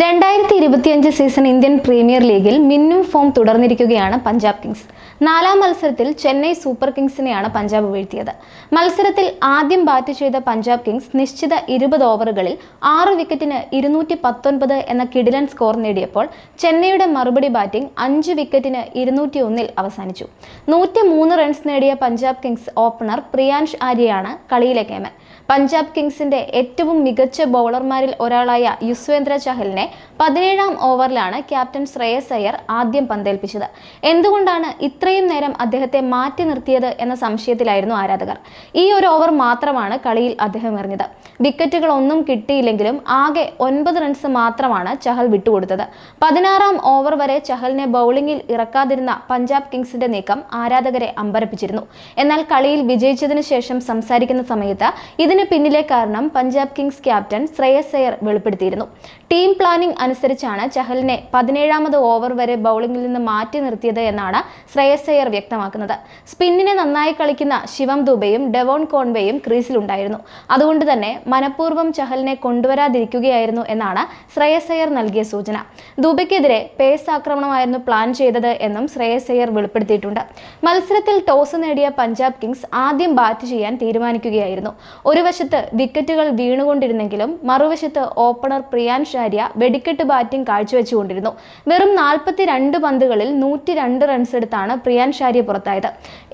രണ്ടായിരത്തി ഇരുപത്തിയഞ്ച് season Indian premier ലീഗിൽ മിന്നും ഫോം തുടർന്നിരിക്കുകയാണ് പഞ്ചാബ് കിങ്സ്. നാലാം മത്സരത്തിൽ ചെന്നൈ സൂപ്പർ കിങ്സിനെയാണ് പഞ്ചാബ് വീഴ്ത്തിയത്. മത്സരത്തിൽ ആദ്യം ബാറ്റ് ചെയ്ത പഞ്ചാബ് കിങ്സ് നിശ്ചിത ഇരുപത് ഓവറുകളിൽ ആറ് വിക്കറ്റിന് ഇരുന്നൂറ്റി പത്തൊൻപത് എന്ന കിടിലൻ സ്കോർ നേടിയപ്പോൾ ചെന്നൈയുടെ മറുപടി ബാറ്റിംഗ് അഞ്ച് വിക്കറ്റിന് ഇരുന്നൂറ്റി ഒന്നിൽ അവസാനിച്ചു. നൂറ്റി മൂന്ന് റൺസ് നേടിയ പഞ്ചാബ് കിങ്സ് ഓപ്പണർ പ്രിയാൻഷ് ആര്യയാണ് കളിയിലെ കേമൻ പഞ്ചാബ് കിങ്സിന്റെ ഏറ്റവും മികച്ച ബൗളർമാരിൽ ഒരാളായ യുസ്വേന്ദ്ര ചഹലിനെ പതിനേഴാം ഓവറിലാണ് ക്യാപ്റ്റൻ ശ്രേയസ് അയ്യർ ആദ്യം പന്തേൽപ്പിച്ചത്. എന്തുകൊണ്ടാണ് ഇത്രയും നേരം അദ്ദേഹത്തെ മാറ്റി നിർത്തിയത് എന്ന സംശയത്തിലായിരുന്നു ആരാധകർ. ഈ ഒരു ഓവർ മാത്രമാണ് കളിയിൽ അദ്ദേഹം എറിഞ്ഞത്. വിക്കറ്റുകൾ ഒന്നും കിട്ടിയില്ലെങ്കിലും ആകെ ഒൻപത് റൺസ് മാത്രമാണ് ചഹൽ വിട്ടുകൊടുത്തത്. പതിനാറാം ഓവർ വരെ ചഹലിനെ ബൗളിംഗിൽ ഇറക്കാതിരുന്ന പഞ്ചാബ് കിങ്സിന്റെ നീക്കം ആരാധകരെ അമ്പരപ്പിച്ചിരുന്നു. എന്നാൽ കളിയിൽ വിജയിച്ചതിനു ശേഷം സംസാരിക്കുന്ന സമയത്ത് ഇതിന് പിന്നിലെ കാരണം പഞ്ചാബ് കിങ്സ് ക്യാപ്റ്റൻ ശ്രേയസ് അയ്യർ വെളിപ്പെടുത്തിയിരുന്നു. ടീം പ്ലാനിംഗ് അനുസരിച്ചാണ് ചഹലിനെ പതിനേഴാമത് ഓവർ വരെ ബൗളിംഗിൽ നിന്ന് മാറ്റി നിർത്തിയത് എന്നാണ് ശ്രേയസ് വ്യക്തമാക്കുന്നത്. സ്പിന്നിനെ നന്നായി കളിക്കുന്ന ശിവം ദുബെയും ഡെവോൺ കോൺവേയും ക്രീസിലുണ്ടായിരുന്നു. അതുകൊണ്ട് തന്നെ മനഃപൂർവം ചഹലിനെ കൊണ്ടുവരാതിരിക്കുകയായിരുന്നു എന്നാണ് ശ്രേയസ് നൽകിയ സൂചന. ദുബയ്ക്കെതിരെ പേസ് ആക്രമണമായിരുന്നു പ്ലാൻ ചെയ്തത് എന്നും ശ്രേയസ് വെളിപ്പെടുത്തിയിട്ടുണ്ട്. മത്സരത്തിൽ ടോസ് നേടിയ പഞ്ചാബ് കിങ്സ് ആദ്യം ബാറ്റ് ചെയ്യാൻ തീരുമാനിക്കുകയായിരുന്നു. ഒരു വശത്ത് വിക്കറ്റുകൾ വീണുകൊണ്ടിരുന്നെങ്കിലും മറുവശത്ത് ഓപ്പണർ പ്രിയാൻ ഷാര്യ വെടിക്കെട്ട് ബാറ്റിംഗ് കാഴ്ചവെച്ചുകൊണ്ടിരുന്നു. വെറും നാൽപ്പത്തിരണ്ട് പന്തുകളിൽ നൂറ്റി രണ്ട് റൺസ് എടുത്താണ് പ്രിയാൻ ഷാര്യ പുറത്തായത്.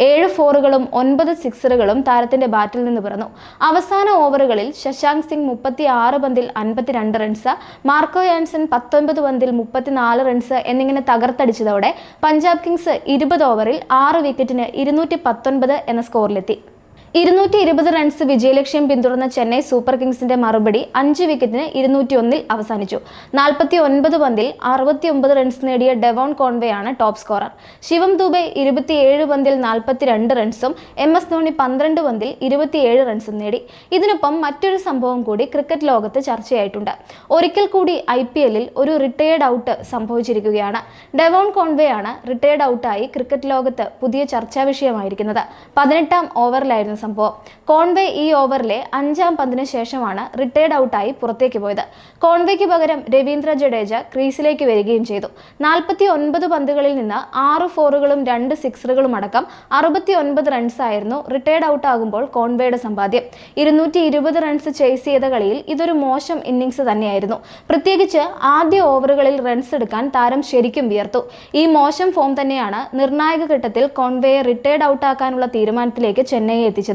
ഏഴ് ഫോറുകളും ഒൻപത് സിക്സറുകളും താരത്തിന്റെ ബാറ്റിൽ നിന്ന് പിറന്നു. അവസാന ഓവറുകളിൽ ശശാങ്ക് സിംഗ് മുപ്പത്തി ആറ് പന്തിൽ അൻപത്തിരണ്ട് റൺസ് മാർക്കോ യാൻസൺ പത്തൊൻപത് പന്തിൽ മുപ്പത്തിനാല് റൺസ് എന്നിങ്ങനെ തകർത്തടിച്ചതോടെ പഞ്ചാബ് കിങ്സ് ഇരുപത് ഓവറിൽ ആറ് വിക്കറ്റിന് ഇരുന്നൂറ്റി പത്തൊൻപത് എന്ന സ്കോറിലെത്തി ഇരുന്നൂറ്റി ഇരുപത് റൺസ് വിജയലക്ഷ്യം പിന്തുടർന്ന ചെന്നൈ സൂപ്പർ കിങ്സിന്റെ മറുപടി അഞ്ച് വിക്കറ്റിന് ഇരുന്നൂറ്റി ഒന്നിൽ അവസാനിച്ചു. നാൽപ്പത്തി ഒൻപത് പന്തിൽ അറുപത്തി ഒമ്പത് റൺസ് നേടിയ ഡെവോൺ കോൺവേ ആണ് ടോപ്പ് സ്കോറർ. ശിവം ദുബെ ഇരുപത്തിയേഴ് പന്തിൽ നാൽപ്പത്തിരണ്ട് റൺസും എം എസ് ധോണി പന്ത്രണ്ട് പന്തിൽ ഇരുപത്തിയേഴ് റൺസും നേടി. ഇതിനൊപ്പം മറ്റൊരു സംഭവം കൂടി ക്രിക്കറ്റ് ലോകത്ത് ചർച്ചയായിട്ടുണ്ട്. ഒരിക്കൽ കൂടി ഐ പി എല്ലിൽ ഒരു റിട്ടയേർഡ് ഔട്ട് സംഭവിച്ചിരിക്കുകയാണ്. ഡെവോൺ കോൺവേ ആണ് റിട്ടയേർഡ് ഔട്ടായി ക്രിക്കറ്റ് ലോകത്ത് പുതിയ ചർച്ചാ വിഷയമായിരിക്കുന്നത്. പതിനെട്ടാം ഓവറിലായിരുന്നു സംഭവം. കോൺവേ ഈ ഓവറിലെ അഞ്ചാം പന്തിന് ശേഷമാണ് റിട്ടയർഡ് ഔട്ടായി പുറത്തേക്ക് പോയത്. കോൺവേക്ക് പകരം രവീന്ദ്ര ജഡേജ ക്രീസിലേക്ക് വരികയും ചെയ്തു. നാൽപ്പത്തി ഒൻപത് പന്തുകളിൽ നിന്ന് ആറ് ഫോറുകളും രണ്ട് സിക്സറുകളും അടക്കം അറുപത്തി ഒൻപത് റൺസ് ആയിരുന്നു റിട്ടയർഡ് ഔട്ട് ആകുമ്പോൾ കോൺവേയുടെ സമ്പാദ്യം. ഇരുന്നൂറ്റി ഇരുപത് റൺസ് ചേസ് ചെയ്ത കളിയിൽ ഇതൊരു മോശം ഇന്നിങ്സ് തന്നെയായിരുന്നു. പ്രത്യേകിച്ച് ആദ്യ ഓവറുകളിൽ റൺസ് എടുക്കാൻ താരം ശരിക്കും വിയർത്തു. ഈ മോശം ഫോം തന്നെയാണ് നിർണായക ഘട്ടത്തിൽ കോൺവേയെ റിട്ടയർഡ് ഔട്ട് ആക്കാനുള്ള തീരുമാനത്തിലേക്ക് ചെന്നൈയെ എത്തിച്ചത്.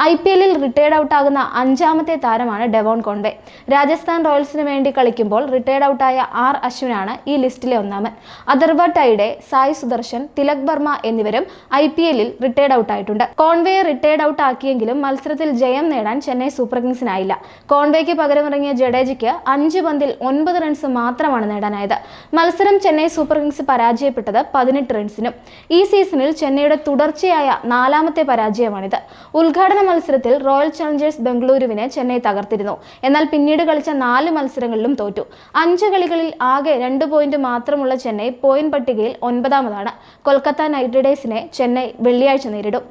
ഐ പി എല്ലിൽ റിട്ടയർഡ് ഔട്ട് ആകുന്ന അഞ്ചാമത്തെ താരമാണ് ഡെവോൺ കോൺവേ. രാജസ്ഥാൻ റോയൽസിന് വേണ്ടി കളിക്കുമ്പോൾ റിട്ടയർഡ് ഔട്ടായ ആർ അശ്വിനാണ് ഈ ലിസ്റ്റിലെ ഒന്നാമൻ. അഥർവ ടൈഡെ സായ് സുദർശൻ തിലക് വർമ്മ എന്നിവരും ഐ പി എല്ലിൽ റിട്ടയർഡ് ഔട്ട് ആയിട്ടുണ്ട്. കോൺവേയെ റിട്ടയർഡ് ഔട്ട് ആക്കിയെങ്കിലും മത്സരത്തിൽ ജയം നേടാൻ ചെന്നൈ സൂപ്പർ കിങ്സിനായില്ല. കോൺവേക്ക് പകരമിറങ്ങിയ ജഡേജയ്ക്ക് അഞ്ച് പന്തിൽ ഒൻപത് റൺസ് മാത്രമാണ് നേടാനായത്. മത്സരം ചെന്നൈ സൂപ്പർ കിങ്സ് പരാജയപ്പെട്ടത് പതിനെട്ട് റൺസിനും ഈ സീസണിൽ ചെന്നൈയുടെ തുടർച്ചയായ നാലാമത്തെ പരാജയമാണിത്. ഉദ്ഘാടന മത്സരത്തിൽ റോയൽ ചലഞ്ചേഴ്സ് ബംഗളൂരുവിനെ ചെന്നൈ തകർത്തിരുന്നു. എന്നാൽ പിന്നീട് കളിച്ച നാല് മത്സരങ്ങളിലും തോറ്റു. അഞ്ച് കളികളിൽ ആകെ രണ്ട് പോയിന്റ് മാത്രമുള്ള ചെന്നൈ പോയിന്റ് പട്ടികയിൽ ഒൻപതാമതാണ്. കൊൽക്കത്ത നൈറ്റ് റൈഡേഴ്സിനെ ചെന്നൈ വെള്ളിയാഴ്ച നേരിടും.